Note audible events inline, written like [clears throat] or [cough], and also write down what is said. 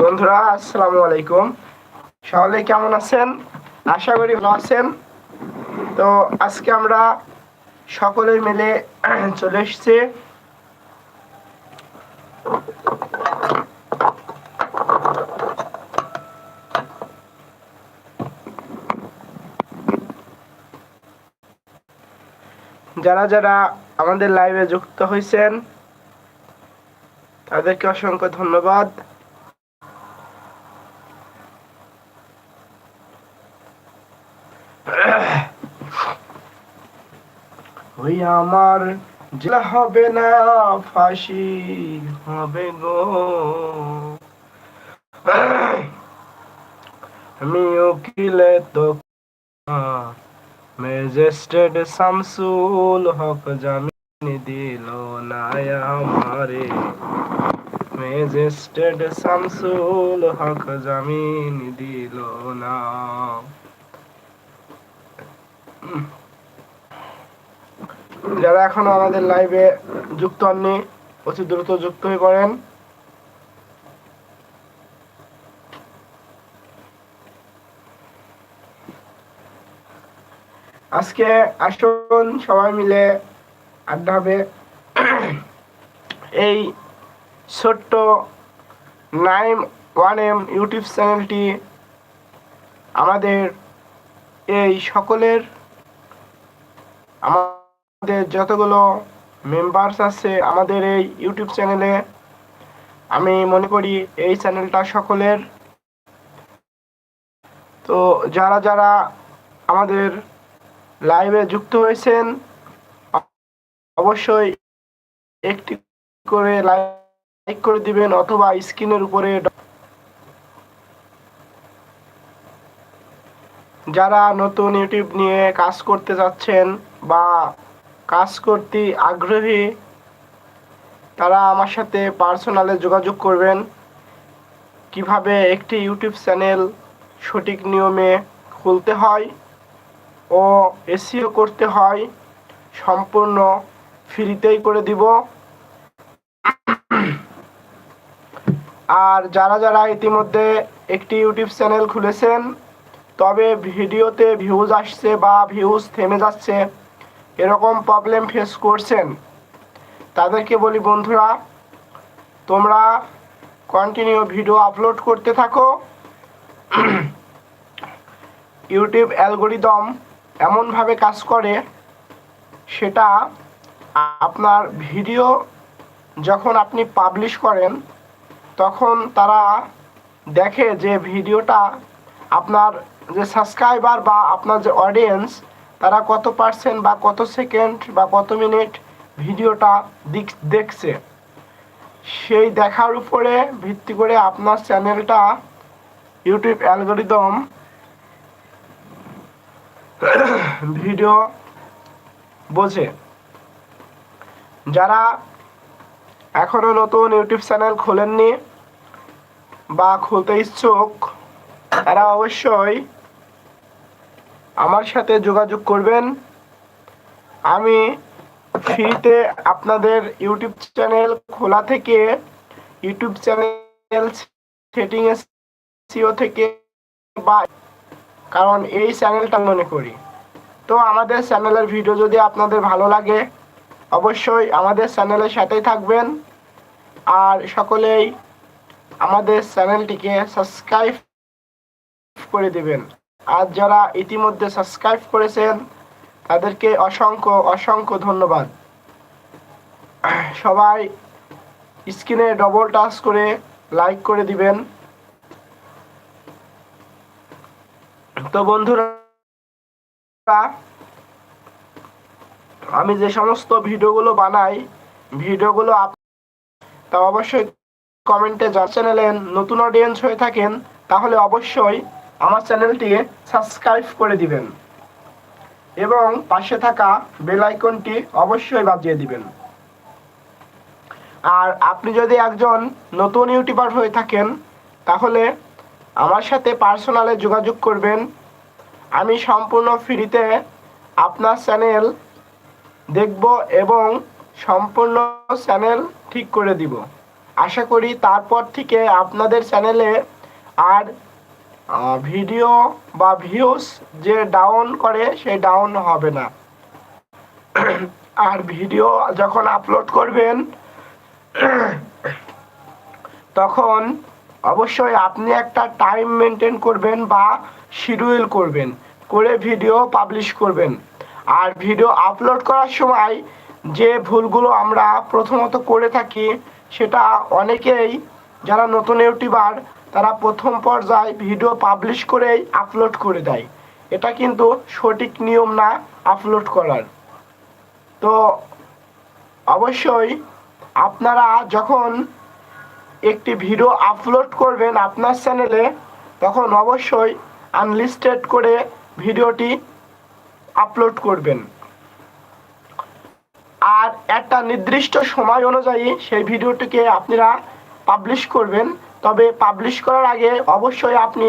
বন্ধুরা, আসসালামু আলাইকুম। সকলে কেমন আছেন? আশা করি ভালো আছেন। তো আজকে আমরা সকলে মিলে [clears throat] চলে এসেছি। যারা যারা আমাদের লাইভে যুক্ত হয়েছেন, তাদেরকে অসংখ্য ধন্যবাদ। ওই আমার জেলা হবে না, ফাঁসি হবে গো। আমি উকিলে তো ম্যাজিস্ট্রেট শামসুল হক জামিন দিল না আমারে। ম্যাজিস্ট্রেট শামসুল হক জামিন দিল না। যারা এখনও আমাদের লাইভে যুক্ত হননি, অতি দ্রুত যুক্ত হয়ে পড়েন। আজকে আসুন, সবাই মিলে আড্ডা হবে। এই ছোট্ট নাইম, ওয়ান এম ইউটিউব চ্যানেলটি আমাদের এই সকলের আমাদের যতগুলো মেম্বার্স আছে আমাদের এই ইউটিউব চ্যানেলে আমি মনে করি এই চ্যানেলটা সকলের। তো যারা যারা আমাদের লাইভে যুক্ত হয়েছেন, অবশ্যই একটি করে লাইক করে দিবেন অথবা স্ক্রিনের উপরে যারা নতুন ইউটিউব নিয়ে কাজ করতে যাচ্ছেন বা কাজ করতে আগ্রহী, তারা আমার সাথে পার্সোনালে যোগাযোগ করবেন। কীভাবে একটি ইউটিউব চ্যানেল সঠিক নিয়মে খুলতে হয় ও এসিও করতে হয়, সম্পূর্ণ ফ্রিতেই করে দিব। আর যারা যারা ইতিমধ্যে একটি ইউটিউব চ্যানেল খুলেছেন, তবে ভিডিওতে ভিউজ আসছে বা ভিউজ থেমে যাচ্ছে এরকম প্রবলেম ফেস করছেন, তাদেরকে বলি, বন্ধুরা, তোমরা কন্টিনিউ ভিডিও আপলোড করতে থাকো। ইউটিউব অ্যালগোরিদম এমনভাবে কাজ করে, সেটা আপনার ভিডিও যখন আপনি পাবলিশ করেন, তখন তারা দেখে যে ভিডিওটা আপনার যে সাবস্ক্রাইবার বা আপনার যে অডিয়েন্স তারা কত পার্সেন্ট বা কত সেকেন্ড বা কত মিনিট ভিডিওটা দেখছে। সেই দেখার উপরে ভিত্তি করে আপনার চ্যানেলটা ইউটিউব অ্যালগোরিদম ভিডিও বোঝে। যারা এখনও নতুন ইউটিউব চ্যানেল খোলেননি বা খুলতে ইচ্ছুক, তারা অবশ্যই আমার সাথে যোগাযোগ করবেন। আমি ফ্রিতে আপনাদের ইউটিউব চ্যানেল খোলা থেকে, ইউটিউব চ্যানেল সেটিং সিও থেকে বা কারণ এই চ্যানেলটা মনে করি। তো আমাদের চ্যানেলের ভিডিও যদি আপনাদের ভালো লাগে, অবশ্যই আমাদের চ্যানেলের সাথেই থাকবেন। আর সকলেই আমাদের চ্যানেলটিকে সাবস্ক্রাইব করে দেবেন। আর যারা ইতিমধ্যে সাবস্ক্রাইব করেছেন, তাদেরকে অসংখ্য অসংখ্য ধন্যবাদ। সবাই স্ক্রিনে ডবল টাচ করে লাইক করে দিবেন। তো বন্ধুরা, আমি যে সমস্ত ভিডিওগুলো বানাই, ভিডিওগুলো তা অবশ্যই কমেন্টে যা চ্যানেলে নতুন অডিয়েন্স হয়ে থাকেন, তাহলে অবশ্যই আমার চ্যানেলটিকে সাবস্ক্রাইব করে দিবেন। এবং পাশে থাকা বেল আইকনটি অবশ্যই বাজিয়ে দিবেন। আর আপনি যদি একজন নতুন ইউটিউবার হয়ে থাকেন, তাহলে আমার সাথে পার্সোনালে যোগাযোগ করবেন। আমি সম্পূর্ণ ফ্রিতে আপনার চ্যানেল দেখব এবং সম্পূর্ণ চ্যানেল ঠিক করে দিব। আশা করি তারপর থেকে আপনাদের চ্যানেলে আর ভিডিও বা ভিউস যে ডাউন করে, সেই ডাউন হবে না। আর ভিডিও যখন আপলোড করবেন, তখন অবশ্যই আপনি একটা টাইম মেনটেন করবেন বা শিডিউল করবেন, করে ভিডিও পাবলিশ করবেন। আর ভিডিও আপলোড করার সময় যে ভুলগুলো আমরা প্রথমত করে থাকি, সেটা অনেকেই, যারা নতুন ইউটিউবার তারা প্রথম পর্যায়ে ভিডিও পাবলিশ করেই আপলোড করে দেয়। এটা কিন্তু সঠিক নিয়ম না আপলোড করার। তো অবশ্যই আপনারা যখন একটি ভিডিও আপলোড করবেন আপনার চ্যানেলে, তখন অবশ্যই আনলিস্টেড করে ভিডিওটি আপলোড করবেন। আর একটা নির্দিষ্ট সময় অনুযায়ী সেই ভিডিওটিকে আপনারা পাবলিশ করবেন। তবে পাবলিশ করার আগে অবশ্যই আপনি